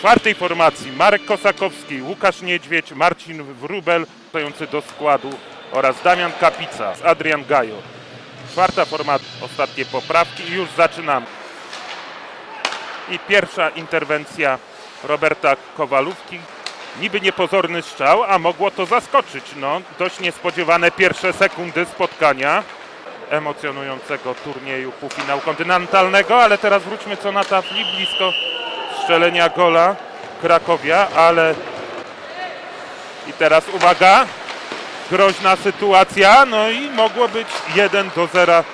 czwartej formacji Marek Kosakowski, Łukasz Niedźwiedź, Marcin Wrubel, stojący do składu oraz Damian Kapica, Adrian Gajo. Czwarta formacja, ostatnie poprawki i już zaczynamy. I pierwsza interwencja Roberta Kowalówki. Niby niepozorny strzał, a mogło to zaskoczyć. No, dość niespodziewane pierwsze sekundy spotkania emocjonującego turnieju półfinału kontynentalnego, ale teraz wróćmy co na tafli, blisko strzelenia gola Krakowia, ale i teraz uwaga, groźna sytuacja, no i mogło być 1 do 0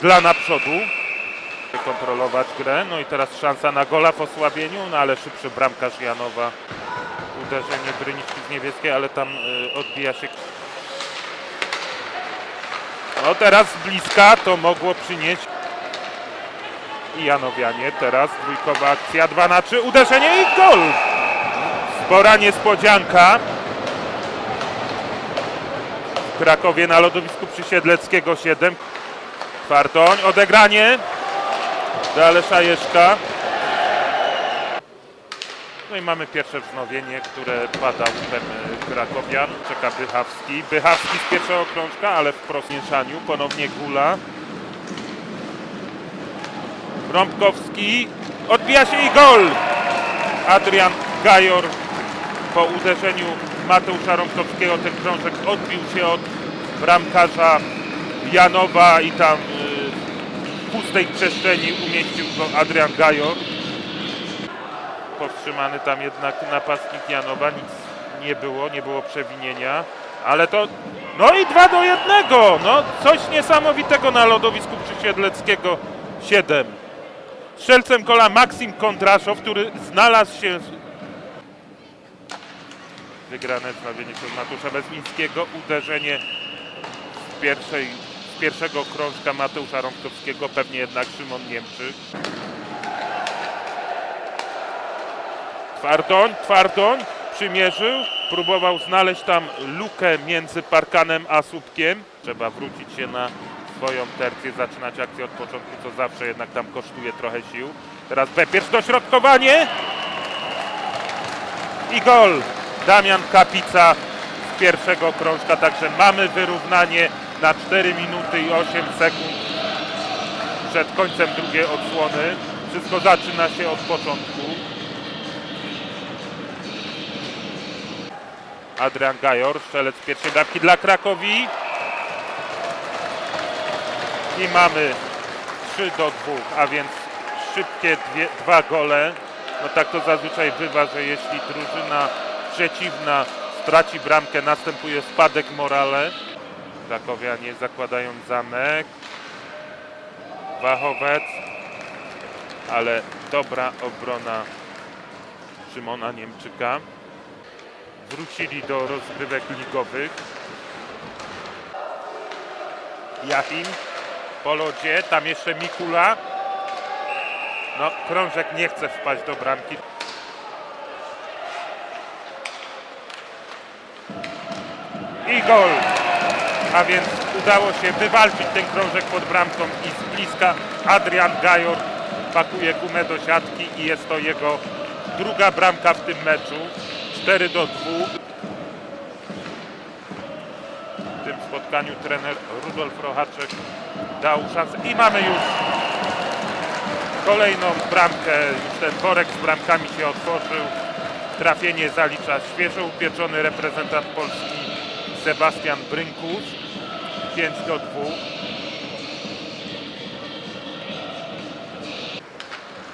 dla naprzód kontrolować grę. No i teraz szansa na gola w osłabieniu, no ale szybszy bramkarz Janowa. Uderzenie Bryniczki z niebieskiej, ale tam y, odbija się. No teraz bliska to mogło przynieść i Janowianie. Teraz dwójkowa akcja 2 na 3, uderzenie i gol! Spora niespodzianka. W Krakowie na lodowisku przy Siedleckiego 7. Kwartoń, odegranie. Do Alesza Jeszka. No i mamy pierwsze wznowienie, które pada łupem y, Krakowian. Czeka Bychawski. Bychawski z pierwszego krążka, ale wprost mieszaniu. Ponownie Gula. Rąbkowski. Odbija się i gol! Adrian Gajor po uderzeniu Mateusza Rąbkowskiego ten krążek odbił się od bramkarza Janowa i tam y, w pustej przestrzeni umieścił go Adrian Gajor. Powstrzymany tam jednak napastnik Janowa, nic nie było, nie było przewinienia, ale to... No i 2 do 1! No coś niesamowitego na lodowisku przy Siedleckiego 7. Strzelcem kola Maksim Kondraszow, który znalazł się wygrane wznowienie przez Mateusza Bezmińskiego, uderzenie z, pierwszej, z pierwszego krążka Mateusza Rąbkowskiego, pewnie jednak Szymon Niemczyk. Twardoń, Twardoń przymierzył, próbował znaleźć tam lukę między parkanem a słupkiem. Trzeba wrócić się na swoją tercję, zaczynać akcję od początku, co zawsze jednak tam kosztuje trochę sił. Teraz Bepierz, dośrodkowanie i gol. Damian Kapica z pierwszego krążka, także mamy wyrównanie na 4 minuty i 8 sekund przed końcem drugiej odsłony. Wszystko zaczyna się od początku. Adrian Gajor, strzelec pierwszej bramki dla Krakowi. I mamy 3 do 2, a więc szybkie dwie, dwa gole. No tak to zazwyczaj bywa, że jeśli drużyna przeciwna straci bramkę, następuje spadek morale. Krakowianie zakładają zamek. Wachowec, ale dobra obrona Szymona Niemczyka. Wrócili do rozgrywek ligowych. Jachim po lodzie, tam jeszcze Mikula. No, krążek nie chce wpaść do bramki. I gol! A więc udało się wywalczyć ten krążek pod bramką i z bliska Adrian Gajor pakuje gumę do siatki i jest to jego druga bramka w tym meczu. 4 do 2. W tym spotkaniu trener Rudolf Rochaczek dał szansę i mamy już kolejną bramkę. Już ten worek z bramkami się otworzył. Trafienie zalicza świeżo upieczony reprezentant Polski Sebastian Brynkus. 5 do 2.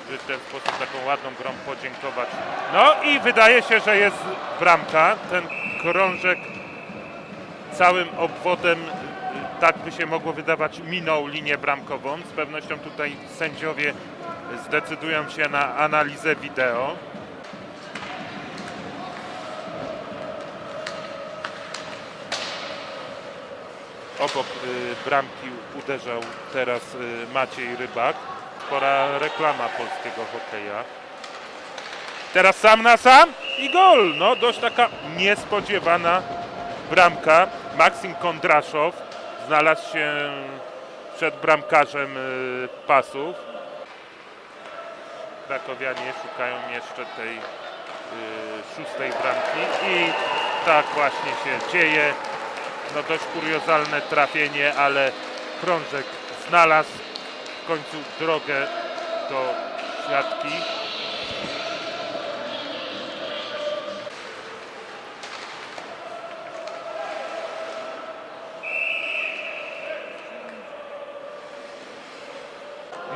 Żeby w ten sposób taką ładną grą podziękować. No i wydaje się, że jest bramka. Ten krążek całym obwodem, y, tak by się mogło wydawać, minął linię bramkową. Z pewnością tutaj sędziowie zdecydują się na analizę wideo. Obok y, bramki uderzał teraz y, Maciej Rybak. Spora reklama polskiego hokeja. Teraz sam na sam i gol. No dość taka niespodziewana bramka. Maksim Kondraszow znalazł się przed bramkarzem y, pasów. krakowianie szukają jeszcze tej y, szóstej bramki i tak właśnie się dzieje. No dość kuriozalne trafienie, ale krążek znalazł w końcu drogę do siatki.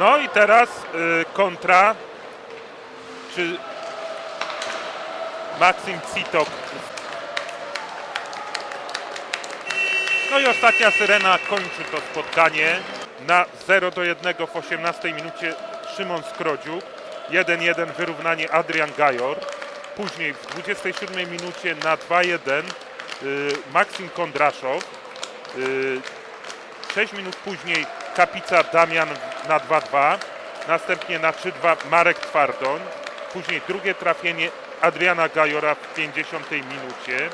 No i teraz y, kontra. Czy Maksim Citok. No i ostatnia syrena kończy to spotkanie. Na 0 do 1 w 18 minucie Szymon Skrodziuk. 1-1 wyrównanie Adrian Gajor. Później w 27 minucie na 2-1 y, Maksim Kondraszow. Y, 6 minut później Kapica Damian na 2-2, następnie na 3-2 Marek Twardoń, później drugie trafienie Adriana Gajora w 50 minucie,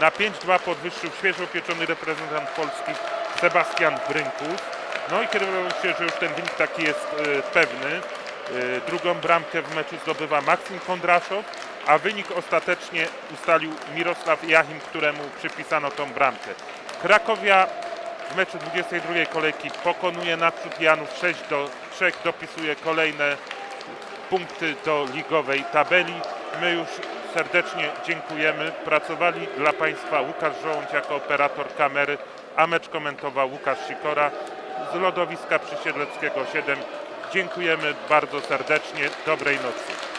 na 5-2 podwyższył świeżo pieczony reprezentant Polski Sebastian Brynkus. No i kierował się, że już ten wynik taki jest e, pewny. E, drugą bramkę w meczu zdobywa Maksym Kondraszow, a wynik ostatecznie ustalił Mirosław Jachim, któremu przypisano tą bramkę. Krakowia w meczu 22 kolejki pokonuje naprzód Janów 6 do 3, dopisuje kolejne punkty do ligowej tabeli. My już serdecznie dziękujemy. Pracowali dla Państwa Łukasz Żołądź jako operator kamery, a mecz komentował Łukasz Sikora z lodowiska Przysiedleckiego 7. Dziękujemy bardzo serdecznie. Dobrej nocy.